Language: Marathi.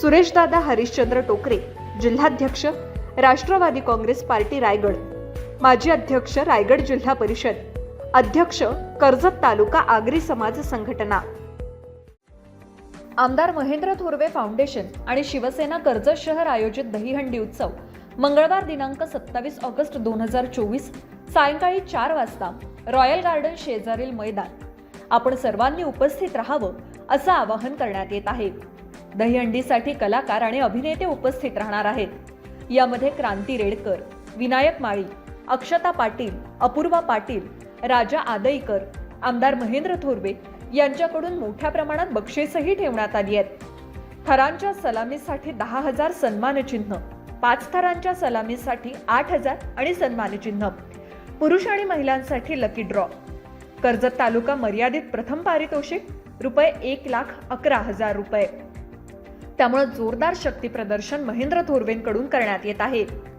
सुरेशदादा हरिश्चंद्र टोकरे जिल्हाध्यक्ष राष्ट्रवादी काँग्रेस पार्टी रायगड. माजी अध्यक्ष रायगड जिल्हा परिषद. अध्यक्ष कर्जत तालुका आगरी समाज संघटना. आमदार महेंद्र थोरवे फाउंडेशन आणि शिवसेना कर्जत शहर आयोजित दहीहंडी उत्सव मंगळवार दिनांक सत्तावीस ऑगस्ट दोन हजार चोवीस सायंकाळी चार वाजता रॉयल गार्डन शेजारील मैदान. आपण सर्वांनी उपस्थित राहावं असं आवाहन करण्यात येत आहे. दहीहंडीसाठी कलाकार आणि अभिनेते उपस्थित राहणार आहेत. यामध्ये क्रांती रेडकर विनायक माळी अक्षता पाटील अपूर्वा पाटील राजा आदईकर आमदार महेंद्र थोरवे यांच्याकडून मोठ्या प्रमाणात बक्षीसही ठेवण्यात आली आहेत. थरांच्या सलामीसाठी दहा हजार सन्मानचिन्ह पाच थरांच्या सलामीसाठी आठ हजार आणि सन्मानचिन्ह. पुरुष आणि महिलांसाठी लकी ड्रॉ कर्जत तालुका मर्यादित प्रथम पारितोषिक रुपये एक लाख अकरा हजार रुपये. त्यामुळे जोरदार शक्ती प्रदर्शन महेंद्र थोरवेंकडून करण्यात येत आहे.